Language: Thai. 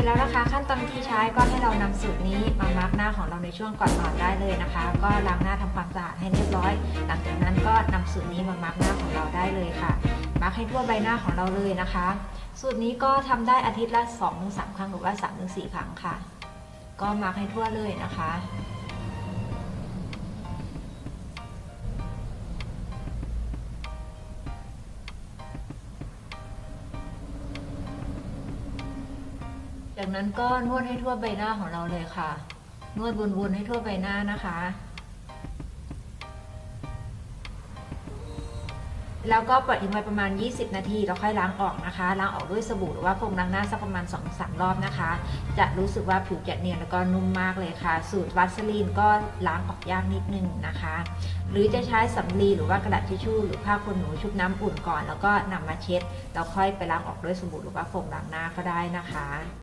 ร็จแล้วนะคะ ขั้นตอนที่ใช้ก็ให้เรานำสูตรนี้มามาร์กหน้าของเราในช่วงก่อนนอนได้เลยนะคะ ก็ล้างหน้าทำความสะอาดให้เรียบร้อย หลังจากนั้นก็นำสูตรนี้มามาร์กหน้าของเราได้เลยค่ะ มาร์กให้ทั่วใบหน้าของเราเลยนะคะ สูตรนี้ก็ทำได้อาทิตย์ละ2-3ครั้งหรือว่า3-4ครั้งค่ะ ก็มาร์กให้ทั่วเลยนะคะ จากนั้นก็นวดให้ทั่วใบหน้าของเราเลยค่ะ นวดวนๆให้ทั่วใบหน้านะคะ แล้วก็ปล่อยทิ้งไว้ประมาณ 20 นาทีแล้วค่อยล้างออกนะคะ ล้างออกด้วยสบู่หรือว่าโฟมล้างหน้าสักประมาณ 2-3 รอบนะคะ จะรู้สึกว่าผิวจะเนียนแล้วก็นุ่มมากเลยค่ะ สูตรวัสลีนก็ล้างออกยากนิดนึงนะคะ หรือจะใช้สำลีหรือว่ากระดาษทิชชู่หรือผ้าขนหนูชุบน้ำอุ่นก่อน แล้วก็นำมาเช็ดแล้วค่อยไปล้างออกด้วยสบู่หรือว่าโฟมล้างหน้าก็ได้นะคะ